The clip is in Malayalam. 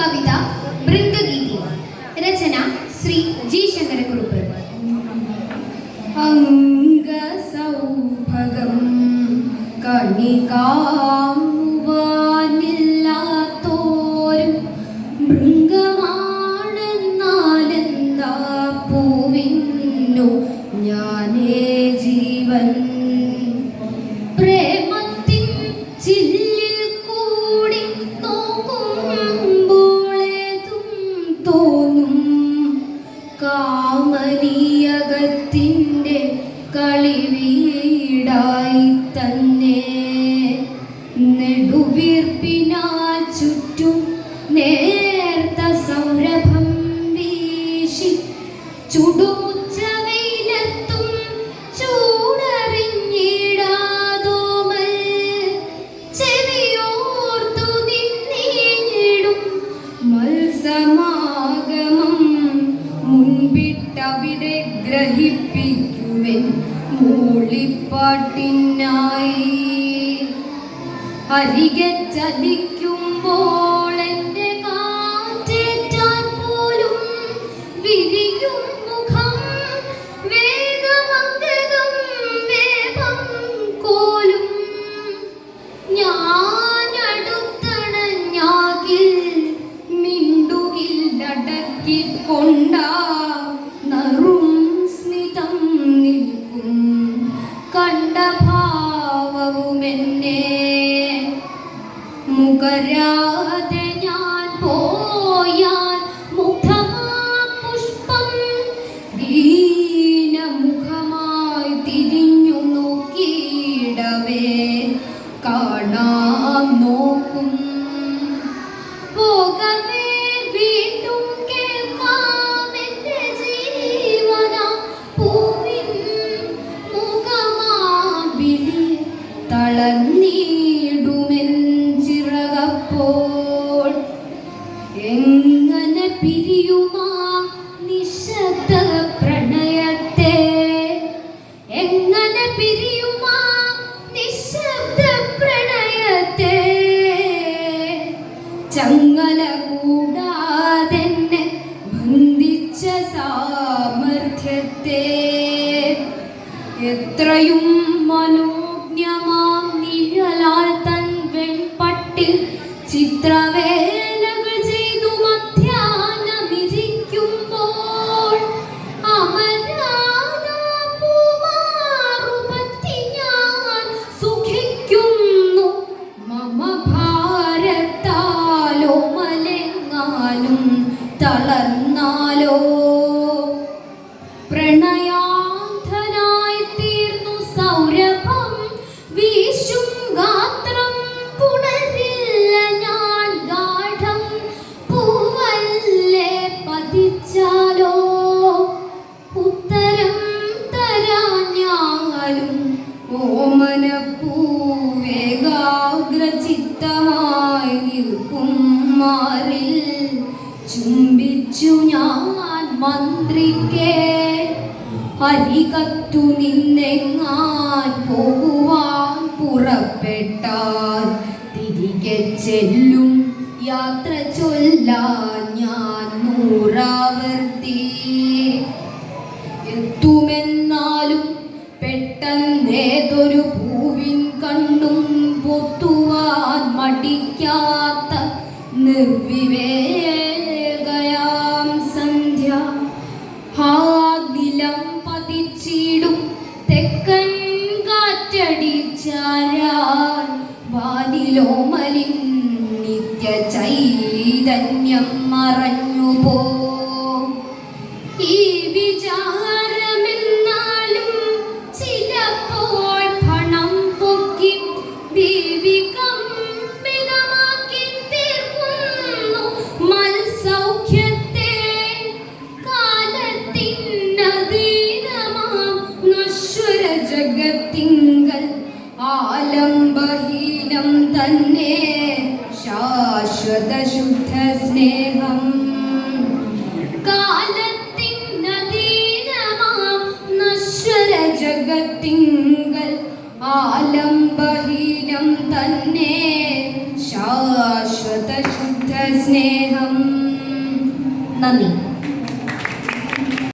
കവിത ബൃന്ദഗീതി രചന ശ്രീ ജി ശങ്കരകുറുപ്പ് അംഗസൗഭഗം കണികാവാനില്ലാത്തോരും പൂവിന്നു ഞാൻ കളി വീടായി തന്നെ ഗ്രഹിപ്പിക്കുമെൻ മൂളിപ്പാട്ടിനായി. അരികെ ചതിക്കുമ്പോൾ பிரிய തളർന്നാലും തളർന്നാലോ? പ്രണയാധനായി തീർന്നു സൗരഭം വീശും മാറിൽ ചുംബിച്ചു ഞാൻ മന്ത്രിക്കേ. അരികത്തു നിന്നെങ്ങാൻ പോകുവാൻ പുറപ്പെട്ടാൽ തിരികെ ചെല്ലും. യാത്ര ചൊല്ലാൻ വിവേ സ്വർഗത്തിങ്കൽ ആലംബഹീനം തന്നെ. ശാശ്വത ശുദ്ധ സ്നേഹം. കാലത്തിനശ്വര ജഗത്തിങ്കൽ ആലംബഹീനം തന്നെ. ശാശ്വത ശുദ്ധ സ്നേഹം. നന്ദി.